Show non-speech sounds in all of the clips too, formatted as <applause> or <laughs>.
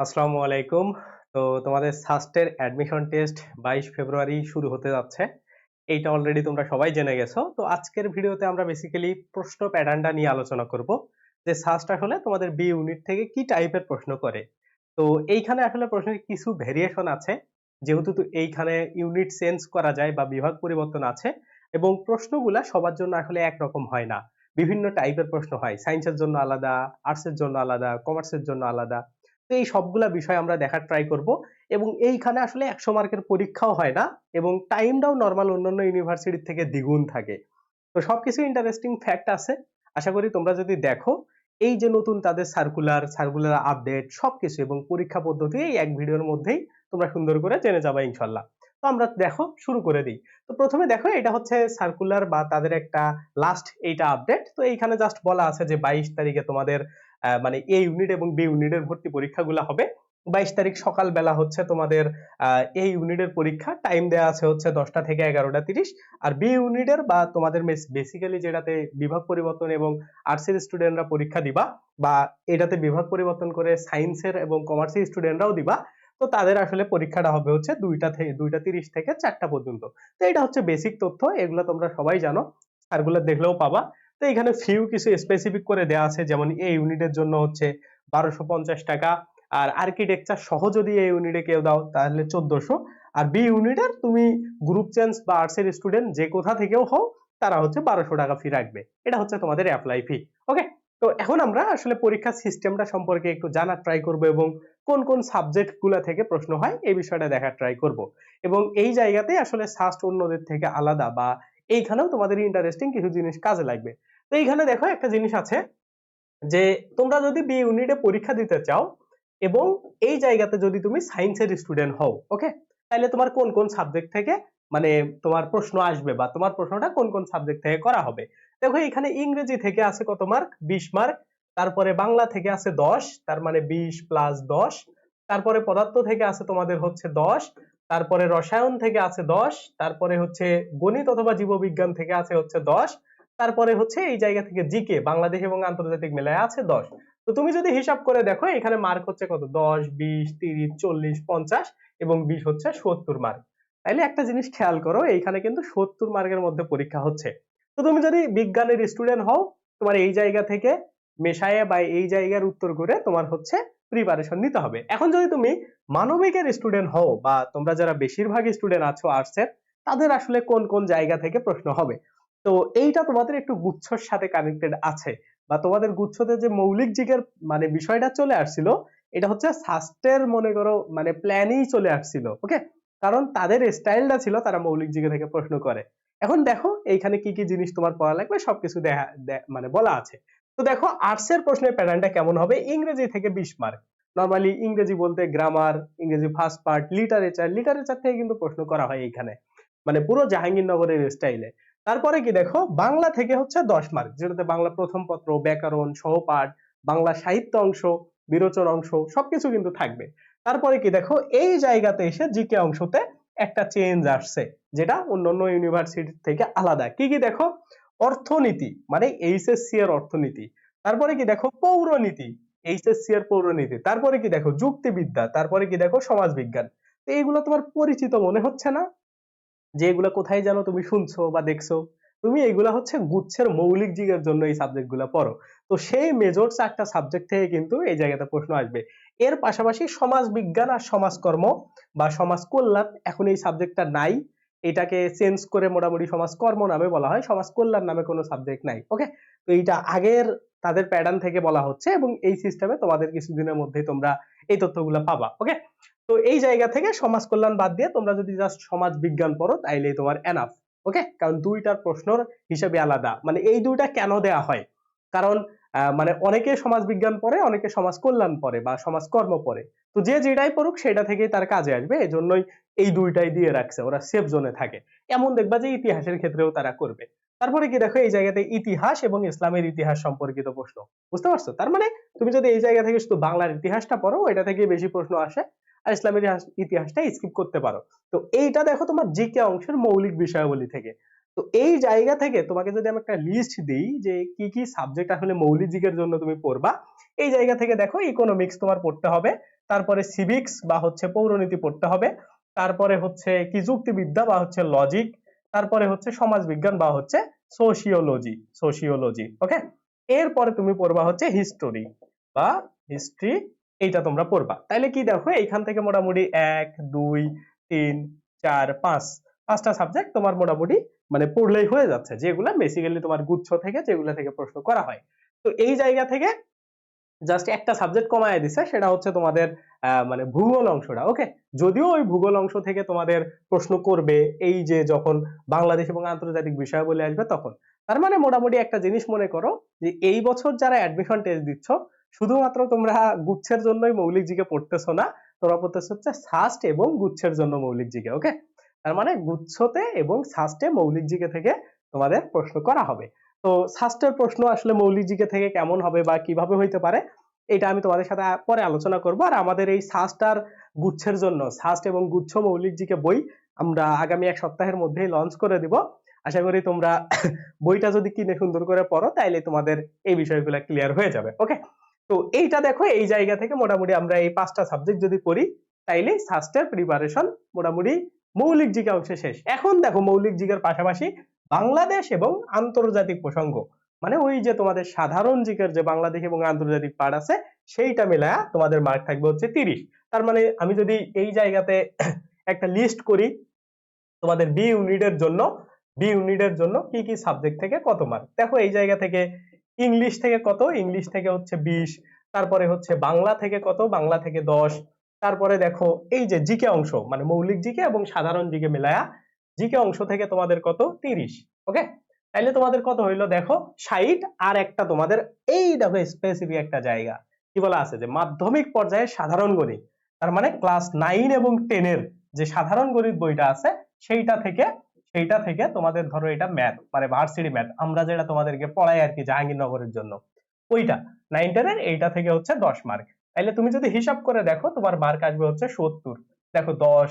আসসালামু আলাইকুম। তো তোমাদের সাস্টের অ্যাডমিশন টেস্ট বাইশ ফেব্রুয়ারি শুরু হতে যাচ্ছে। এইটা অলরেডি তোমরা সবাই জেনে গেছো। তো আজকের ভিডিওতে আমরা বেসিক্যালি প্রশ্ন প্যাটার্নটা নিয়ে আলোচনা করব। যে সাস্ট আসলে তোমাদের বি ইউনিট থেকে কি টাইপের প্রশ্ন করে। তো এইখানে আসলে প্রশ্নের কিছু ভেরিয়েশন আছে। যেহেতু তো এইখানে ইউনিট চেঞ্জ করা যায় বা বিভাগ পরিবর্তন আছে এবং প্রশ্নগুলা সবার জন্য আসলে একরকম হয় না। বিভিন্ন টাইপের প্রশ্ন হয়। সায়েন্সের জন্য আলাদা আর্টসের জন্য আলাদা কমার্সের জন্য আলাদা। তো এই সবগুলা বিষয় আমরা দেখার ট্রাই করব এবং এইখানে আসলে একশো মার্কের পরীক্ষাও হয় না এবং টাইমটাও নর্মাল অন্যান্য ইউনিভার্সিটির থেকে দ্বিগুণ থাকে। তো সবকিছু ইন্টারেস্টিং ফ্যাক্ট আছে। আশা করি তোমরা যদি দেখো, এই যে নতুন তাদের সার্কুলার সার্কুলার আপডেট সবকিছু এবং পরীক্ষা পদ্ধতি, এই এক ভিডিওর মধ্যেই তোমরা সুন্দর করে জেনে যাবে ইনশাল্লাহ তো আমরা দেখো, শুরু করে দিই। তো প্রথমে দেখো, এটা হচ্ছে সার্কুলার বা তাদের একটা লাস্ট এইটা আপডেট তো এইখানে জাস্ট বলা আছে যে বাইশ তারিখে তোমাদের মানে এ ইউনিট এবং বি ইউনিটের ভর্তি পরীক্ষাগুলো হবে। বাইশ তারিখ সকালবেলা হচ্ছে তোমাদের এ ইউনিটের পরীক্ষা। টাইম দেওয়া আছে হচ্ছে দশটা থেকে এগারোটা তিরিশ। আর বি ইউনিটের বা তোমাদের বেসিক্যালি যেটাতে বিভাগ পরিবর্তন এবং আর্টসের স্টুডেন্টরা পরীক্ষা দিবা বা এটাতে বিভাগ পরিবর্তন করে সায়েন্সের এবং কমার্সের স্টুডেন্টরাও দিবা, তো তাদের আসলে পরীক্ষাটা হবে হচ্ছে দুইটা থেকে দুইটা তিরিশ থেকে চারটা পর্যন্ত। তো এটা হচ্ছে বেসিক তথ্য, এগুলো তোমরা সবাই জানো। সার্কুলার দেখলেও পাবা। তো এখানে ফিউ কিছু স্পেসিফিক করে দেওয়া আছে, যেমন এই ইউনিটের জন্য হচ্ছে বারোশো পঞ্চাশ টাকা, আর আর্কিটেকচার সহ যদি এই ইউনিটে কেউ দাও, তাহলে চোদ্দশো। আর বি ইউনিটের তুমি গ্রুপ চেঞ্জ বা আর্টসের স্টুডেন্ট যে কোথা থেকেও হও, তারা হচ্ছে বারোশো টাকা ফি রাখবে। এটা হচ্ছে তোমাদের অ্যাপ্লাই ফি ওকে তো এখন আমরা আসলে পরীক্ষার সিস্টেমটা সম্পর্কে একটু জানার ট্রাই করব এবং কোন কোন সাবজেক্টগুলা থেকে প্রশ্ন হয়, এই বিষয়টা দেখার ট্রাই করব। এবং এই জায়গাতে আসলে সাস্ট অন্যদের থেকে আলাদা বা এইখানেও তোমাদের ইন্টারেস্টিং কিছু জিনিস কাজে লাগবে। তো এইখানে দেখো একটা জিনিস আছে যে তোমরা যদি বি ইউনিটে পরীক্ষা দিতে চাও এবং এই জায়গাতে যদি তুমি সায়েন্সের স্টুডেন্ট হও ওকে তাহলে তোমার কোন কোন সাবজেক্ট থেকে মানে তোমার প্রশ্ন আসবে বা তোমার প্রশ্নটা কোন কোন সাবজেক্ট থেকে করা হবে? দেখো এখানে ইংরেজি থেকে আছে কত মার্ক বিশ মার্ক তারপরে বাংলা থেকে আছে দশ, তার মানে বিশ প্লাস দশ, তারপরে পদার্থ থেকে আছে তোমাদের হচ্ছে দশ, তারপরে রসায়ন থেকে আছে দশ, তারপরে হচ্ছে গণিত অথবা জীববিজ্ঞান থেকে আছে হচ্ছে দশ তারপরে হচ্ছে এই জায়গা থেকে জিকে বাংলাদেশ এবং আন্তর্জাতিক মেলায় আছে দশ। তো তুমি যদি হিসাব করে দেখো, এখানে মার্ক হচ্ছে কত? দশ, বিশ, তিরিশ, চল্লিশ, পঞ্চাশ এবং বিশ হচ্ছে সত্তর মার্ক তাইলে একটা জিনিস খেয়াল করো, এইখানে কিন্তু সত্তর মার্কের মধ্যে পরীক্ষা হচ্ছে। তো তুমি যদি বিজ্ঞানের স্টুডেন্ট হও, তোমার এই জায়গা থেকে মেশায়া বা এই জায়গার উত্তর করে তোমার হচ্ছে প্রিপারেশন নিতে হবে। এখন যদি তুমি মানবিকের স্টুডেন্ট হও বা তোমরা যারা বেশিরভাগ স্টুডেন্ট আছো আর্টসের তাদের আসলে কোন কোন জায়গা থেকে প্রশ্ন হবে? তো এইটা তোমাদের একটু গুচ্ছর সাথে কানেক্টেড আছে বা তোমাদের গুচ্ছতে যে মৌলিক জিকের মানে বিষয়টা চলে আসছিল, এটা হচ্ছে সাস্টের মনে করো মানে প্ল্যানই চলে আসছিল ওকে কারণ তাদের স্টাইলটা ছিল তারা মৌলিক জিকে থেকে প্রশ্ন করে। এখন দেখো এইখানে কি কি জিনিস তোমার পড়া লাগবে সবকিছু দেখা মানে বলা আছে। তো দেখো আর্টস এর প্রশ্নের প্যাটার্নটা কেমন হবে? ইংরেজি থেকে বিশ মার্ক নর্মালি ইংরেজি বলতে গ্রামার ইংরেজি ফার্স্ট পার্ট লিটারেচার লিটারেচার থেকে কিন্তু প্রশ্ন করা হয় এইখানে। মানে পুরো জাহাঙ্গীরনগরের স্টাইলে তারপরে কি দেখো? বাংলা থেকে হচ্ছে দশ মার্ক যেটাতে বাংলা প্রথম পত্র, ব্যাকরণ, সহপাঠ, বাংলা সাহিত্য অংশ, বিরোচন অংশ, সবকিছু কিন্তু থাকবে। তারপরে কি দেখো? এই জায়গাতে এসে জিকে অংশতে একটা চেঞ্জ আসছে, যেটা অন্যান্য ইউনিভার্সিটি থেকে আলাদা। কি কি দেখো? অর্থনীতি মানে এইচএসসি এর অর্থনীতি। তারপরে কি দেখো? পৌরনীতি এইচএসসি এর পৌরনীতি। তারপরে কি দেখো? যুক্তিবিদ্যা, তারপরে কি দেখো? সমাজবিজ্ঞান। তো এইগুলো তোমার পরিচিত মনে হচ্ছে না? যে এগুলো কোথায় যেন তুমি শুনছো বা দেখছ? তুমি এগুলা হচ্ছে গুচ্ছের মৌলিক দিকের জন্য এই সাবজেক্টগুলা পড়ো। তো সেই মেজর চারটা সাবজেক্ট থেকে কিন্তু এই জায়গাতে প্রশ্ন আসবে। এর পাশাপাশি সমাজ বিজ্ঞান আর সমাজকর্ম বা সমাজ কল্যাণ এখন এই সাবজেক্টটা নাই। এটাকে চেঞ্জ করে মোটামুটি সমাজকর্ম নামে বলা হয়। সমাজ কল্যাণ নামে কোনো সাবজেক্ট নাই ওকে তো এইটা আগের তাদের প্যাটার্ন থেকে বলা হচ্ছে এবং এই সিস্টেমে তোমাদের কিছুদিনের মধ্যে তোমরা এই তথ্যগুলো পাবা ওকে তো এই জায়গা থেকে সমাজ কল্যাণ বাদ দিয়ে তোমরা যদি জাস্ট সমাজ বিজ্ঞান পড়ো তাইলেই তোমার এনাফ ওকে কারণ দুইটার প্রশ্নর হিসেবে আলাদা মানে এই দুইটা কেন দেয়া হয়? কারণ মানে অনেকে সমাজ বিজ্ঞান পড়ে, অনেকে সমাজ কল্যাণ পড়ে বা সমাজ কর্ম পড়ে। তো যে যেটাই পড়ুক, সেটা থেকেই তার কাজে আসবে এই জন্যই এই দুইটাই দিয়ে রাখছে, ওরা সেফ জোনে থাকে। এমন দেখবা যে ইতিহাসের ক্ষেত্রেও তারা করবে। তারপরে কি দেখো এই জায়গাতে ইতিহাস এবং ইসলামের ইতিহাস সম্পর্কিত প্রশ্ন। বুঝতে পারছ? তার মানে তুমি যদি এই জায়গা থেকে শুধু বাংলার ইতিহাসটা পড়ো এটা থেকে বেশি প্রশ্ন আসে আর ইসলামের ইতিহাসটা স্কিপ করতে পারো। তো এইটা দেখো তোমার জিকে অংশের মৌলিক বিষয়াবলী থেকে। তো এই জায়গা থেকে তোমাকে যদি আমি একটা লিস্ট দিই যে কি কি সাবজেক্ট আসলে মৌলিক জিকের জন্য তুমি পড়বা, এই জায়গা থেকে দেখো ইকোনমিক্স তোমার পড়তে হবে, তারপরে সিভিক্স বা হচ্ছে পৌরনীতি পড়তে হবে, তারপরে হচ্ছে কি যুক্তিবিদ্যা বা হচ্ছে লজিক তারপরে হচ্ছে সমাজবিজ্ঞান বা হচ্ছে সোশিওলজি সোশিওলজি ওকে এরপরে তুমি পড়বা হচ্ছে হিস্টোরি বা হিস্ট্রি এইটা তোমরা পড়বা। তাইলে কি দেখো, এইখান থেকে মোটামুটি এক, দুই, তিন, চার, পাঁচ, পাঁচটা সাবজেক্ট তোমার মোটামুটি মানে পড়লেই হয়ে যাচ্ছে, যেগুলা বেসিক্যালি তোমার গুচ্ছ থেকে, যেগুলা থেকে প্রশ্ন করা হয়। তো এই জায়গা থেকে জাস্ট একটা সাবজেক্ট কমায় দিছে, সেটা হচ্ছে তোমাদের মানে ভূগোল অংশটা ওকে যদিও ওই ভূগোল অংশ থেকে তোমাদের প্রশ্ন করবে এই যে যখন বাংলাদেশ এবং আন্তর্জাতিক বিষয় বলে আসবে তখন। তার মানে মোটামুটি একটা জিনিস মনে করো যে এই বছর যারা অ্যাডমিশন টেস্ট দিচ্ছ, শুধুমাত্র তোমরা গুচ্ছের জন্যই মৌলিক জিকে পড়তেছো না, তোমরা পড়তেছো হচ্ছে সাস্ট এবং গুচ্ছের জন্য মৌলিক জিকে ওকে তার মানে গুচ্ছতে এবং সাস্টে মৌলিক জিকে থেকে তোমাদের প্রশ্ন করা হবে। তো সাস্টের প্রশ্ন আসলে মৌলিক জিকে থেকে কেমন হবে বা কীভাবে হইতে পারে, এটা আমি তোমাদের সাথে পরে আলোচনা করব। আর আমাদের এই সাস্ট আর গুচ্ছের জন্য, সাস্ট এবং গুচ্ছ মৌলিক জিকে বই আমরা আগামী এক সপ্তাহের মধ্যেই লঞ্চ করে দিব। আশা করি তোমরা <coughs> বইটা যদি কিনে সুন্দর করে পড়ো, তাইলে তোমাদের এই বিষয়গুলো ক্লিয়ার হয়ে যাবে ওকে তো এইটা দেখো, এই জায়গা থেকে মোটামুটি আমরা এই পাঁচটা সাবজেক্ট যদি পড়ি, তাইলে সাস্টের প্রিপারেশন মোটামুটি মৌলিক জিকা অংশে শেষ। এখন দেখো মৌলিক জিকার পাশাপাশি বাংলাদেশ এবং আন্তর্জাতিক প্রসঙ্গ। মানে ওই যে তোমাদের সাধারণ জিকের যে বাংলাদেশ এবং আন্তর্জাতিক পার্ট আছে, সেইটা মিলায়া তোমাদের মার্ক থাকবে হচ্ছে তিরিশ। তার মানে আমি যদি এই জায়গাতে <coughs> একটা লিস্ট করি, তোমাদের বি ইউনিটের জন্য বি ইউনিটের জন্য কি কি সাবজেক্ট থেকে কত মার্ক দেখো এই জায়গা থেকে ইংলিশ থেকে কত? ইংলিশ থেকে হচ্ছে বিশ। তারপরে হচ্ছে বাংলা থেকে কত? বাংলা থেকে দশ। তারপরে দেখো এই যে জিকে অংশ মানে মৌলিক জিকে এবং সাধারণ জিকে মিলায়া জিকে অংশ থেকে তোমাদের কত? তিরিশ। ওকে তাইলে তোমাদের কত হইল? দেখো, ষাট আর একটা তোমাদের এই দেখো স্পেসিফিক একটা জায়গা। কি বলা আছে? যে মাধ্যমিক পর্যায়ে সাধারণ গণিত। তার মানে ক্লাস নাইন এবং টেনের যে সাধারণ গণিত বইটা আছে, সেইটা থেকে সেইটা থেকে তোমাদের ধরো এটা ম্যাথ মানে ভার্সিটি ম্যাথ আমরা যেটা তোমাদেরকে পড়াই আর কি জাহাঙ্গীরনগরের জন্য। ওইটা নাইন টেনের এইটা থেকে হচ্ছে দশ মার্ক তাইলে তুমি যদি হিসাব করে দেখো, তোমার মার্ক আসবে হচ্ছে সত্তর। দেখো দশ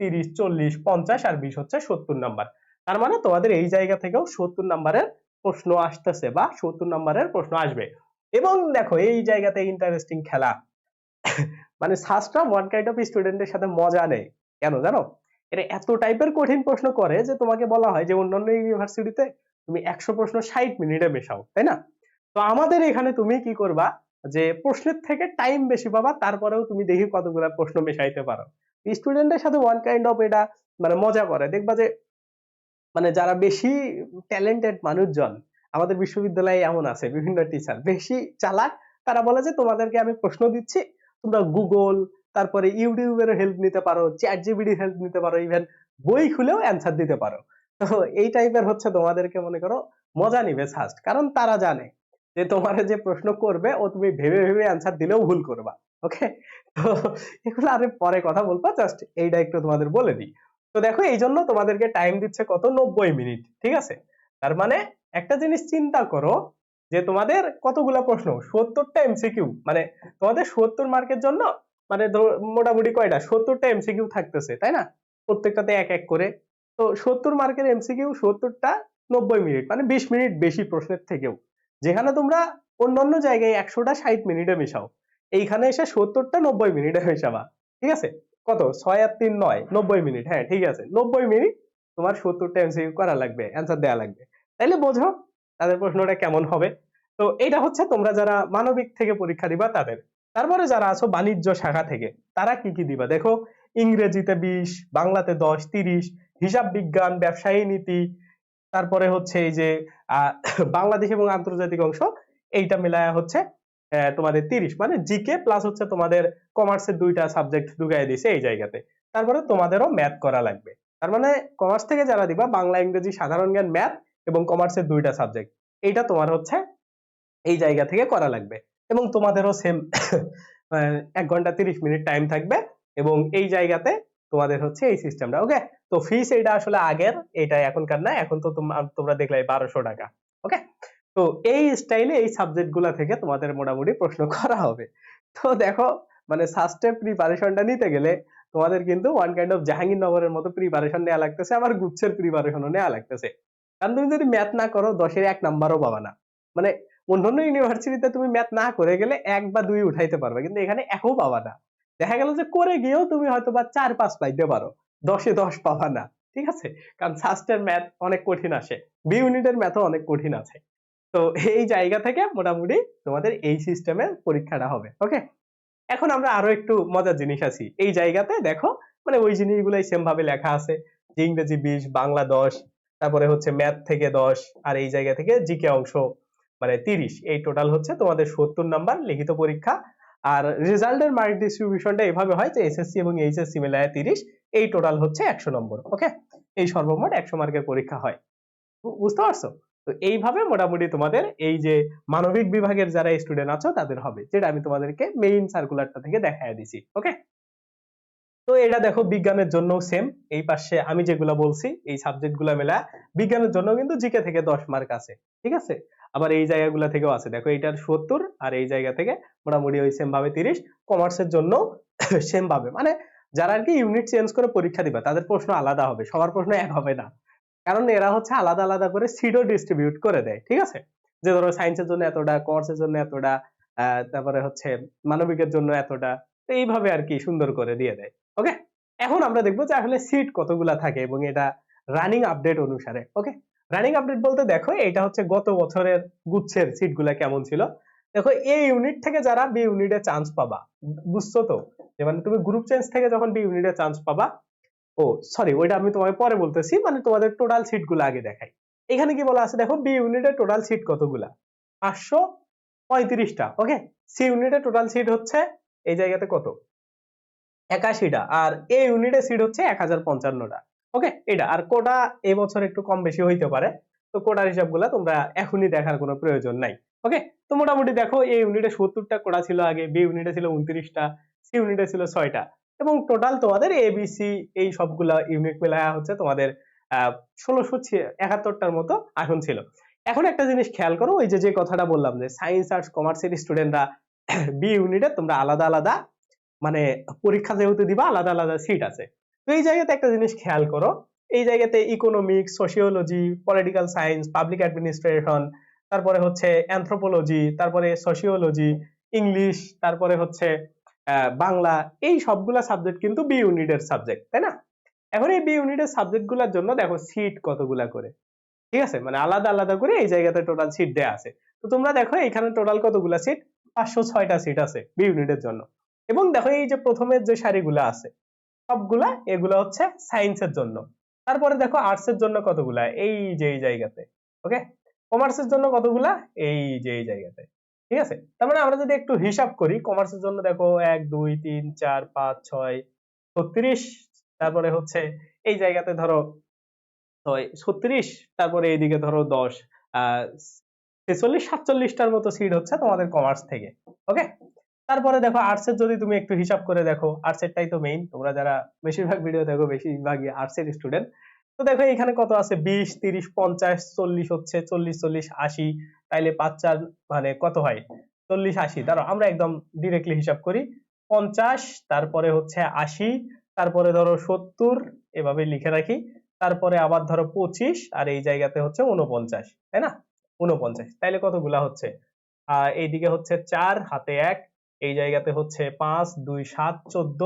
তিরিশ, চল্লিশ, পঞ্চাশ আর বিশ হচ্ছে সত্তর নাম্বার। তার মানে তোমাদের এই জায়গা থেকেও সত্তর নাম্বারের প্রশ্ন আসতেছে বা সত্তর নাম্বারের প্রশ্ন আসবে। এবং দেখো, এই জায়গাতে ইন্টারেস্টিং খেলা। মানে সাস্টরা ওয়ান কাইন্ড অফ স্টুডেন্টের সাথে মজা নেয় কেন জানো? এটা এত টাইপের কঠিন প্রশ্ন করে যে তোমাকে বলা হয় যে অন্যান্য ইউনিভার্সিটিতে তুমি একশো প্রশ্ন ষাট মিনিটে মেশাও, তাই না? তো আমাদের এখানে তুমি কি করবা? যে প্রশ্নের থেকে টাইম বেশি পাবা, তারপরেও তুমি দেখি কতগুলা প্রশ্ন মেশাইতে পারো। স্টুডেন্টের সাথে ওয়ান কাইন্ড অফ এটা মানে মজা করে। দেখবা যে মানে যারা বেশি ট্যালেন্টেড মানুষজন, আমাদের বিশ্ববিদ্যালয়ে এমন আছে, বিভিন্ন টিচার বেশি চালাক, তারা বলে যে তোমাদেরকে আমি প্রশ্ন দিচ্ছি, তোমরা গুগল তারপরে ইউটিউবের হেল্প নিতে পারো চ্যাট জিবিডির হেল্প নিতে পারো ইভেন বই খুলেও অ্যান্সার দিতে পারো। তো এই টাইপের হচ্ছে তোমাদেরকে মনে করো মজা নিবে ফার্স্ট কারণ তারা জানে যে তোমার যে প্রশ্ন করবে, ও তুমি ভেবে ভেবে অ্যান্সার দিলেও ভুল করবা। ওকে তো এগুলো আরে পরে কথা বলব জাস্ট এইটা একটু তোমাদের বলে দিই। তো দেখো, এই জন্য তোমাদেরকে টাইম দিচ্ছে কত? নব্বই মিনিট ঠিক আছে? তার মানে একটা জিনিস চিন্তা করো যে তোমাদের কতগুলা প্রশ্ন? সত্তরটা এমসিকিউ মানে তোমাদের সত্তর মার্কের জন্য মানে মোটামুটি কয়টা? সত্তরটা এমসিকিউ থাকতেছে, তাই না? প্রত্যেকটাতে এক এক করে। তো সত্তর মার্কের এমসিকিউ সত্তরটা নব্বই মিনিট মানে বিশ মিনিট বেশি প্রশ্নের থেকেও। যেখানে তোমরা অন্যান্য জায়গায় একশোটা ষাট মিনিটে মেশাও। এইখানে এসে সত্তরটা নব্বই মিনিটে মেশাবা ঠিক আছে? কত? ছয় আর তিন নয়, নব্বই মিনিট হ্যাঁ ঠিক আছে। নব্বই মিনিট তোমার সত্তরটা এমসিকিউ করা লাগবে অ্যান্সার দেওয়া লাগবে। তাইলে বোঝো তাদের প্রশ্নটা কেমন হবে। তো এটা হচ্ছে তোমরা যারা মানবিক থেকে পরীক্ষা দিবা তাদের। তারপরে যারা আছো বাণিজ্য শাখা থেকে, তারা কি কি দিবা? দেখো, ইংরেজিতে বিশ, বাংলাতে দশ, তিরিশ, হিসাব বিজ্ঞান, ব্যবসায়ী নীতি, তারপরে হচ্ছে এই যে বাংলাদেশ এবং আন্তর্জাতিক অংশ, এইটা মিলায়া হচ্ছে তোমাদের তিরিশ মানে জিকে প্লাস হচ্ছে তোমাদের কমার্সের দুইটা সাবজেক্ট ঢুকাই দিছে এই জায়গাতে। তারপরে তোমাদেরও ম্যাথ করা লাগবে। তার মানে কমার্স থেকে যারা দিবা, বাংলা, ইংরেজি, সাধারণ জ্ঞান ম্যাথ এবং কমার্সের দুইটা সাবজেক্ট এইটা তোমার হচ্ছে এই জায়গা থেকে করা লাগবে। এবং তোমাদেরও সেম এক ঘণ্টা তিরিশ মিনিট টাইম থাকবে এবং এই জায়গাতে তোমাদের হচ্ছে এই সিস্টেমটা ওকে তো ফিস এটা আসলে আগের এটা এখনকার না, এখন তো তোমরা- তোমরা দেখলে বারোশো টাকা ওকে তো এই স্টাইলে এই সাবজেক্টগুলা থেকে তোমাদের মোটামুটি প্রশ্ন <laughs> করা হবে। তো দেখো মানে সাস্টের প্রিপারেশনটা নিতে গেলে তোমাদের কিন্তু ওয়ান কাইন্ড অফ জাহাঙ্গীরনগরের মতো প্রিপারেশন নেওয়া লাগতেছে, আবার গুচ্ছের প্রিপারেশনও নেওয়া লাগতেছে। কারণ তুমি যদি ম্যাথ না করো, দশের এক নাম্বারও পাবা না। মানে অন্যান্য ইউনিভার্সিটিতে তুমি ম্যাথ না করে গেলে এক বা দুই উঠাইতে পারবে, কিন্তু এখানে একও পাবা না। দেখা গেল যে করে গিয়েও তুমি হয়তো বা চার, পাঁচ পাইতে পারো, দশে দশ পাবা না, ঠিক আছে? কারণ সাস্টের ম্যাথ অনেক কঠিন আসে বি ইউনিটের ম্যাথও অনেক কঠিন আছে। তো এই জায়গা থেকে মোটামুটি তোমাদের এই সিস্টেমে পরীক্ষাটা হবে ওকে এখন আমরা আরও একটু মজার জিনিস আছি। এই জায়গাতে দেখো মানে ওই জিনিসগুলাই সেম ভাবে লেখা আছে। যে ইংরেজি বিশ, বাংলা দশ, তারপরে হচ্ছে ম্যাথ থেকে দশ, আর এই জায়গা থেকে জিকে অংশ মানে তিরিশ। এই টোটাল হচ্ছে তোমাদের সত্তর নাম্বার লিখিত পরীক্ষা। আর রেজাল্টের মার্ক ডিস্ট্রিবিউশনটা এভাবে হয় যে এসএসসি এবং এইচএসসি মিলায় তিরিশ, এই টোটাল হচ্ছে একশো নম্বর ওকে এই সর্বমোট একশো মার্কের পরীক্ষা হয়। বুঝতে পারছ? তো এইভাবে মোটামুটি তোমাদের এই যে মানবিক বিভাগের যারা স্টুডেন্ট আছো, তাদের হবে, যেটা আমি তোমাদেরকে মেইন সার্কুলারটা থেকে দেখায় দিছি ওকে তো এটা দেখো বিজ্ঞানের জন্য সেম এই পাশে আমি যেগুলা বলছি, এই সাবজেক্টগুলা মেলা বিজ্ঞানের জন্য কিন্তু জিকে থেকে দশ মার্ক আছে, ঠিক আছে? আবার এই জায়গাগুলা থেকেও আছে, দেখো এইটার সত্তর আর এই জায়গা থেকে মোটামুটি ওই সেম ভাবে তিরিশ কমার্সের জন্য সেম ভাবে মানে যারা আর কি ইউনিট চেঞ্জ করে পরীক্ষা দিবে, তাদের প্রশ্ন আলাদা হবে, সবার প্রশ্ন এক হবে না কারণ এরা হচ্ছে আলাদা আলাদা করে সিটও ডিস্ট্রিবিউট করে দেয়, ঠিক আছে? যে ধরো সায়েন্সের জন্য এতটা কমার্সের জন্য এতটা তারপরে হচ্ছে মানবিকের জন্য এতটা, তো এইভাবে আর কি সুন্দর করে দিয়ে দেয় ওকে এখন আমরা দেখব যে আসলে সিট কতগুলা থাকে এবং এটা রানিং আপডেট অনুসারে ওকে রানিং আপডেট বলতে দেখো এটা হচ্ছে গত বছরের গুচ্ছের সিটগুলা কেমন ছিল? দেখো এই ইউনিট থেকে যারা বি ইউনিটে চান্স পাবা, বুঝছ তো? মানে তুমি গ্রুপ চেঞ্জ থেকে যখন বি ইউনিটে চান্স পাবা ও সরি ওইটা আমি তোমাকে পরে বলতেছি মানে তোমাদের টোটাল সিটগুলো আগে দেখাই। এখানে কি বলা আছে? দেখো বি ইউনিটের টোটাল সিট কতগুলা? পাঁচশো পঁয়ত্রিশটা ওকে সি ইউনিটের টোটাল সিট হচ্ছে এই জায়গাতে কত? একাশিটা, আর এ ইউনিটের সিট হচ্ছে এক হাজার পঞ্চান্নটা ওকে এটা, আর কোটা এবছর একটু কম বেশি হইতে পারে, তো কোটার হিসাবগুলা তোমরা এখনই দেখার কোনো প্রয়োজন নাই ওকে তো মোটামুটি দেখো এই ইউনিটে সত্তরটা, কোটা ছিল আগে বি ইউনিটে ছিল উনত্রিশটা সি ইউনিটে ছিল ছয়টা এবং টোটাল তোমাদের এ বি সি এই সবগুলা ইউনিট মেলায়া হচ্ছে তোমাদের ষোলোশো একাত্তরটার মতো আসন ছিল। এখন একটা জিনিস খেয়াল করো, ওই যে যে কথাটা বললাম যে সায়েন্স আর্টস কমার্সের স্টুডেন্টরা বি ইউনিটে তোমরা আলাদা আলাদা মানে পরীক্ষা যেহেতু দিবা, আলাদা আলাদা সিট আছে। তো এই জায়গাতে একটা জিনিস খেয়াল করো, এই জায়গাতে economics sociology political science public administration তারপরে হচ্ছে অ্যানথ্রোপোলজি তারপরে সোশিওলজি ইংলিশ তারপরে হচ্ছে বাংলা এই সবগুলা সাবজেক্ট কিন্তু বি ইউনিটের সাবজেক্ট তাই না? এখন এই বি ইউনিটের সাবজেক্টগুলার জন্য দেখো সিট কতগুলা করে, ঠিক আছে? মানে আলাদা আলাদা করে এই জায়গাতে টোটাল সিট দেয়া আছে। তো তোমরা দেখো এখানে টোটাল কতগুলা সিট পাঁচশো ছয়টা সিট আছে বি ইউনিটের জন্য। এবং দেখো এই যে প্রথমের যে সারিগুলা আছে, সবগুলা এগুলা হচ্ছে সায়েন্সের জন্য। তারপরে দেখো আর্টস এর জন্য কতগুলা? এই যে এই জায়গাতে ওকে কমার্সের জন্য কতগুলা? এই যে এই জায়গাতে। ঠিক আছে? তার মানে আমরা যদি একটু হিসাব করি কমার্সের জন্য দেখো এক, দুই, তিন, চার, পাঁচ, ছয়, ছত্রিশ, তারপরে হচ্ছে এই জায়গাতে ধরো ছত্রিশ, তারপরে এইদিকে ধরো দশ ছেচল্লিশ, সাতচল্লিশটার মতো সিট হচ্ছে তোমাদের কমার্স থেকে ওকে তারপরে দেখো আর্টস এর যদি তুমি একটু হিসাব করে দেখো আর্টস এরটাই তো মেইন তোমরা যারা বেশিরভাগ ভিডিও দেখো, বেশিরভাগই আর্টস এর স্টুডেন্ট তো দেখো এখানে কত আছে? বিশ, তিরিশ, পঞ্চাশ, চল্লিশ হচ্ছে চল্লিশ চল্লিশ, আশি। তাইলে পাঁচ, চার মানে কত হয়? চল্লিশ, আশি। দাঁড়াও আমরা একদম ডিরেক্টলি হিসাব করি। পঞ্চাশ, তারপরে হচ্ছে আশি, তারপরে ধরো সত্তর, এভাবে লিখে রাখি। তারপরে আবার ধরো পঁচিশ, আর এই জায়গাতে হচ্ছে উনপঞ্চাশ তাই না? উনপঞ্চাশ তাইলে কতগুলা হচ্ছে? আহ এইদিকে হচ্ছে চার, হাতে এক। এই জায়গাতে হচ্ছে পাঁচ, দুই, সাত, চোদ্দ।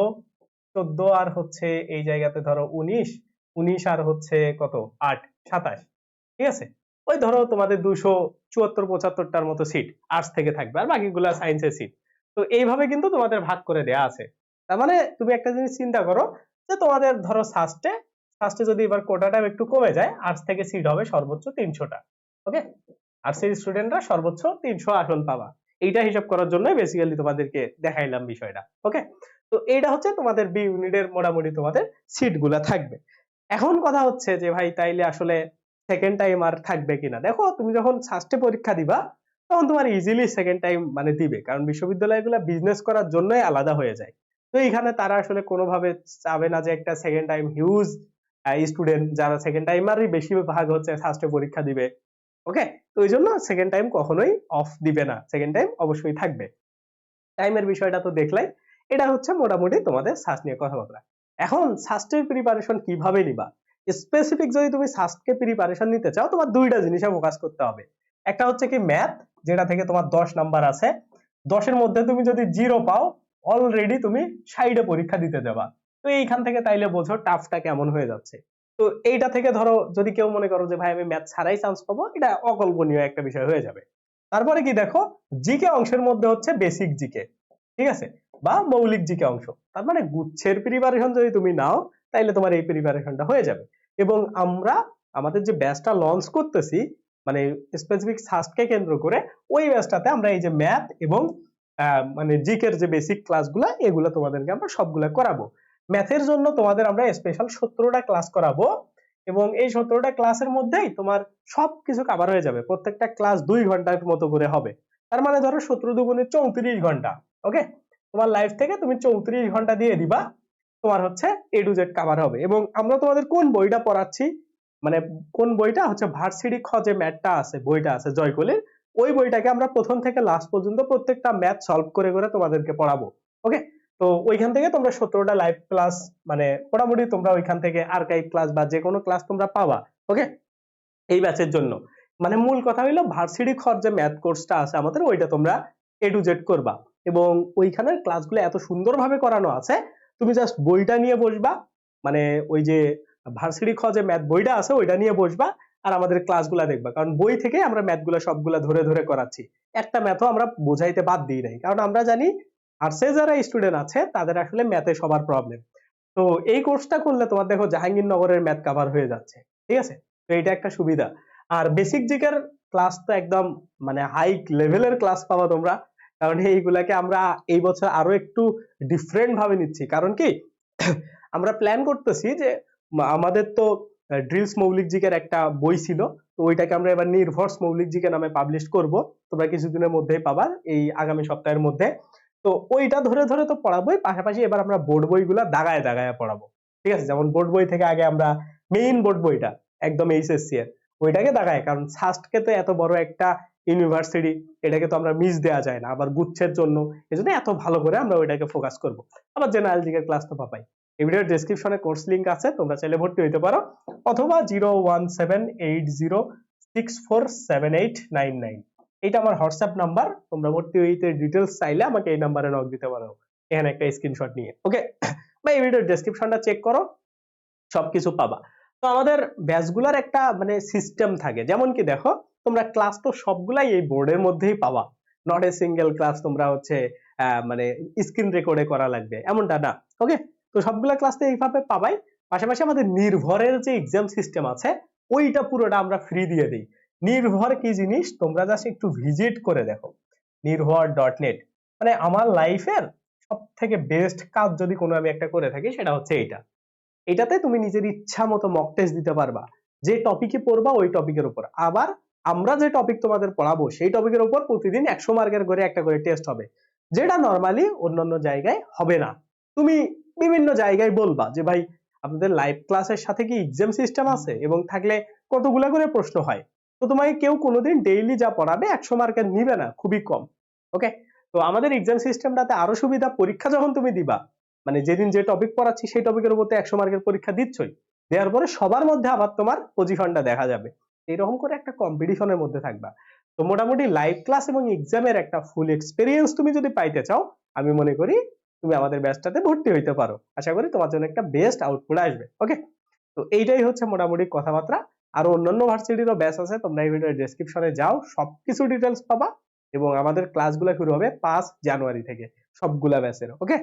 চোদ্দ আর হচ্ছে এই জায়গাতে ধরো উনিশ। উনিশ আর হচ্ছে কত? আট, সাতাশ। ঠিক আছে? ওই ধরো তোমাদের দুশো চুয়াত্তর, পঁচাত্তরটার মতো সিট আর্টস থেকে থাকবে আর বাকিগুলা সায়েন্সের সিট তো এইভাবে কিন্তু তোমাদের ভাগ করে দেয়া আছে। তার মানে তুমি একটা জিনিস চিন্তা করো যে তোমাদের ধরো সাস্টে সাস্টে যদি এবার কোটাটা একটু কমে যায় আর্টস থেকে সিট হবে সর্বোচ্চ তিনশোটা। ওকে আর্টসের স্টুডেন্টরা সর্বোচ্চ তিনশো আসন পাবা। এইটা হিসাব করার জন্য বেসিক্যালি তোমাদেরকে দেখাইলাম বিষয়টা। ওকে তো এইটা হচ্ছে তোমাদের বি ইউনিটের মোটামুটি তোমাদের সিটগুলা থাকবে। এখন কথা হচ্ছে যে, ভাই, তাইলে আসলে সেকেন্ড টাইম আর থাকবে কিনা? দেখো, তুমি যখন সাস্টে পরীক্ষা দিবা, তখন তোমার ইজিলি সেকেন্ড টাইম মানে দিবে। কারণ বিশ্ববিদ্যালয়গুলো বিজনেস করার জন্যই আলাদা হয়ে যায়। তো এইখানে তারা আসলে কোনোভাবে চাবে না যে, একটা সেকেন্ড টাইম হিউজ স্টুডেন্ট যারা সেকেন্ড টাইমারই বেশি ভাগ হচ্ছে সাস্টে পরীক্ষা দিবে। ওকে তো ওই জন্য সেকেন্ড টাইম কখনোই অফ দিবে না। সেকেন্ড টাইম অবশ্যই থাকবে। টাইমের বিষয়টা তো দেখলাই। এটা হচ্ছে মোটামুটি তোমাদের শ্বাস নিয়ে কথাবার্তা। এখন স্বাস্থ্যের প্রিপারেশন কীভাবে নিবা? স্পেসিফিক যদি তুমি স্বাস্থ্যকে প্রিপারেশন নিতে চাও, তোমার দুইটা জিনিসে ফোকাস করতে হবে। একটা হচ্ছে কি ম্যাথ যেটা থেকে তোমার দশ নাম্বার আছে। দশের মধ্যে তুমি যদি জিরো পাও অলরেডি তুমি সাইডে পরীক্ষা দিতে যাবা। তো এইখান থেকে তাইলে বোঝো টাফটা কেমন হয়ে যাচ্ছে। তো এইটা থেকে ধরো, যদি কেউ মনে করো যে, ভাই, আমি ম্যাথ ছাড়াই চান্স পাবো, এটা অকল্পনীয় একটা বিষয় হয়ে যাবে। তারপরে কি দেখো জিকে অংশের মধ্যে হচ্ছে বেসিক জিকে ঠিক আছে? বা মৌলিক জিকে অংশ, তার মানে গুচ্ছের প্রিপারেশন যদি তুমি নাও, তাইলে তোমার এই প্রিপারেশনটা হয়ে যাবে। এবং আমরা আমাদের যে ব্যাচটা লঞ্চ করতেছি মানে স্পেসিফিক সাস্টকে কেন্দ্র করে, ওই ব্যাচটাতে আমরা এই যে ম্যাথ এবং মানে জিকের যে বেসিক ক্লাসগুলো এগুলো তোমাদেরকে আমরা সবগুলা করাবো। ম্যাথের জন্য তোমাদের আমরা স্পেশাল সতেরোটা ক্লাস করাবো এবং এই সতেরোটা ক্লাসের মধ্যেই তোমার সবকিছু কাভার হয়ে যাবে। প্রত্যেকটা ক্লাস দুই ঘণ্টার মতো করে হবে। তার মানে ধরো সতেরো দুগুণে চৌত্রিশ ঘণ্টা ওকে তোমার লাইফ থেকে তুমি চৌত্রিশ ঘণ্টা দিয়ে দিবা, তোমার হচ্ছে এ টু জেড কাভার হবে। এবং আমরা তোমাদের কোন বইটা পড়াচ্ছি? মানে কোন বইটা? হচ্ছে ভার্সিটি খ যে ম্যাথটা আছে, বইটা আছে জয়কলির, ওই বইটাকে আমরা প্রথম থেকে লাস্ট পর্যন্ত প্রত্যেকটা ম্যাথ সলভ করে করে তোমাদেরকে পড়াবো। ওকে তো ওইখান থেকে তোমরা সতেরোটা লাইভ ক্লাস মানে মোটামুটি তোমরা ওইখান থেকে আর্কাইভ ক্লাস বা যে কোনো ক্লাস তোমরা পাবা। ওকে এই ব্যাচের জন্য। মানে মূল কথা হইল ভার্সিটি খর যে ম্যাথ কোর্সটা আছে আমাদের, ওইটা তোমরা এ টু জেড করবা। এবং ওইখানের ক্লাসগুলো এত সুন্দরভাবে করানো আছে, তুমি জাস্ট বইটা নিয়ে বসবা মানে ওই যে ভার্সিটি খ যে ম্যাথ বইটা আছে ওইটা নিয়ে বসবা আর আমাদের ক্লাসগুলা দেখবা। কারণ বই থেকে আমরা ম্যাথগুলো সবগুলা ধরে ধরে করাচ্ছি। একটা ম্যাথও আমরা বোঝাইতে বাদ দিই নাই। কারণ আমরা জানি আর্টসে যারা স্টুডেন্ট আছে, তাদের আসলে ম্যাথে সবার প্রবলেম তো এই কোর্সটা করলে তোমার দেখো জাহাঙ্গীরনগরের ম্যাথ কভার হয়ে যাচ্ছে। ঠিক আছে? তো এটা একটা সুবিধা। আর বেসিক জিকের ক্লাস তো একদম মানে হাই লেভেলের ক্লাস পাবা তোমরা। কারণ এইগুলাকে আমরা এই বছর আরও একটু ডিফারেন্ট ভাবে নিচ্ছি। কারণ কি? <coughs> আমরা প্ল্যান করতেছি যে আমাদের তো ড্রিলস মৌলিক জিকের একটা বই ছিল, তো ওইটাকে আমরা এবার নির্ভরস মৌলিক জিকে নামে পাবলিশ করব। তোমরা কিছুদিনের মধ্যেই পাবা এই আগামী সপ্তাহের মধ্যে। তো ওইটা ধরে ধরে তো পড়াবোই, পাশাপাশি এবার আমরা বোর্ড বইগুলা দাগায় দাগায় পড়াবো। ঠিক আছে? যেমন বোর্ড বই থেকে আগে আমরা মেইন বোর্ড বইটা, একদম এইচএসসি এর, ওইটাকে দাগায়। কারণ সাস্টকে তো এত বড় একটা ইউনিভার্সিটি এটাকে তো আমরা মিস দেওয়া যায় না, আবার গুচ্ছের জন্য। এজন্য এত ভালো করে আমরা ওইটাকে ফোকাস করব। আবার জেনারেল জিকের ক্লাস তো পাবাই। এই ভিডিওর ডেসক্রিপশনে কোর্স লিংক আছে, তোমরা চাইলে ভর্তি হইতে পারো। অথবা zero one seven eight zero six four seven eight nine nine এটা আমার হোয়াটসঅ্যাপ নাম্বার, তোমরা ভর্তি হইতে ডিটেলস চাইলে আমাকে এই নাম্বারে নক দিতে পারো। এখানে একটা স্ক্রিনশট নিয়ে। ওকে বা এই ভিডিওর ডেসক্রিপশনটা চেক করো, সবকিছু পাবা। তো আমাদের ব্যাচগুলার একটা মানে সিস্টেম থাকে। যেমন কি দেখো তোমরা ক্লাস তো সবগুলাই এই বোর্ডের মধ্যেই পাবা। নট এ সিঙ্গেল ক্লাস তোমরা হচ্ছে মানে স্ক্রিন রেকর্ডে করা লাগবে। এমনটা না ওকে তো সবগুলা ক্লাস তো এইভাবে পাবাই। পাশাপাশি আমাদের নির্ভরের যে এক্সাম সিস্টেম আছে, ওইটা পুরোটা আমরা ফ্রি দিয়ে দিই। নির্ভর কি জিনিস? তোমরা জাস্ট একটু ভিজিট করে দেখো। নির্ভর ডট নেট মানে আমার লাইফের সব থেকে বেস্ট কাজ যদি কোনো আমি একটা করে থাকি, সেটা হচ্ছে এইটা। এটাতে তুমি নিজের ইচ্ছা মতো মক টেস্ট দিতে পারবা। যে টপিকে পড়বা, ওই টপিকের উপর। আবার আমরা যে টপিক তোমাদের পড়াবো, সেই টপিকের উপর প্রতিদিন একশো মার্কের করে একটা করে টেস্ট হবে, যেটা নর্মালি অন্যান্য জায়গায় হবে না। তুমি বিভিন্ন জায়গায় বলবা যে, ভাই, আপনাদের লাইভ ক্লাসের সাথে কি এক্সাম সিস্টেম আছে? এবং থাকলে কতগুলা করে প্রশ্ন হয়। তো তোমাকে কেউ কোনোদিন ডেইলি যা পড়াবে, একশো মার্কের নিবে না, খুবই কম ওকে তো আমাদের এক্সাম সিস্টেমটাতে আরও সুবিধা পরীক্ষা যখন তুমি দিবা মানে যেদিন যে টপিক পড়াচ্ছি, সেই টপিকের উপর তো একশো মার্কের পরীক্ষা দিচ্ছই, দেওয়ার পরে সবার মধ্যে আবার তোমার পজিশনটা দেখা যাবে। এরকম করে একটা কম্পিটিশনের মধ্যে থাকবা। তো মোটামুটি লাইভ ক্লাস এবং এক্সামের একটা ফুল এক্সপিরিয়েন্স তুমি যদি পাইতে চাও, আমি মনে করি তুমি আমাদের ব্যাচটাতে ভর্তি হইতে পারো। আশা করি তোমার জন্য একটা বেস্ট আউটপুট আসবে ওকে তো এইটাই হচ্ছে মোটামুটি কথাবার্তা। আরও অন্যান্য ভার্সিটিরও ব্যাচ আছে, তোমরা এই ভিডিওর ডেসক্রিপশনে যাও, সবকিছু ডিটেলস পাবা এবং আমাদের ক্লাসগুলো শুরু হবে পাঁচ জানুয়ারি থেকে, সবগুলা ব্যাচের ওকে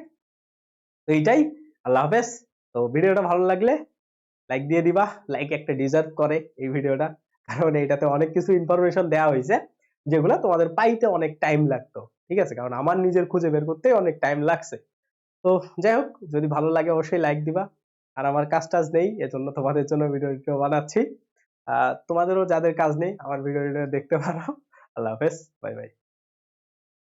তো এইটাই, আল্লাহ হাফেজ। তো ভিডিওটা ভালো লাগলে লাইক দিয়ে দিবা লাইক একটা ডিজার্ভ করে এই ভিডিওটা কারণ এটাতে অনেক কিছু ইনফরমেশন দেওয়া হয়েছে, যেগুলো তোমাদের পাইতে অনেক টাইম লাগতো, ঠিক আছে? কারণ আমার নিজের খুঁজে বের করতে অনেক টাইম লাগছে। তো যাই হোক, যদি ভালো লাগে অবশ্যই লাইক দিবা। আর আমার কাজ টাজ নেই, এজন্য তোমাদের জন্য ভিডিও বানাচ্ছি। তোমাদেরও যাদের কাজ নেই, আমার ভিডিও দেখতে পারো। আল্লাহ হাফেজ বাই বাই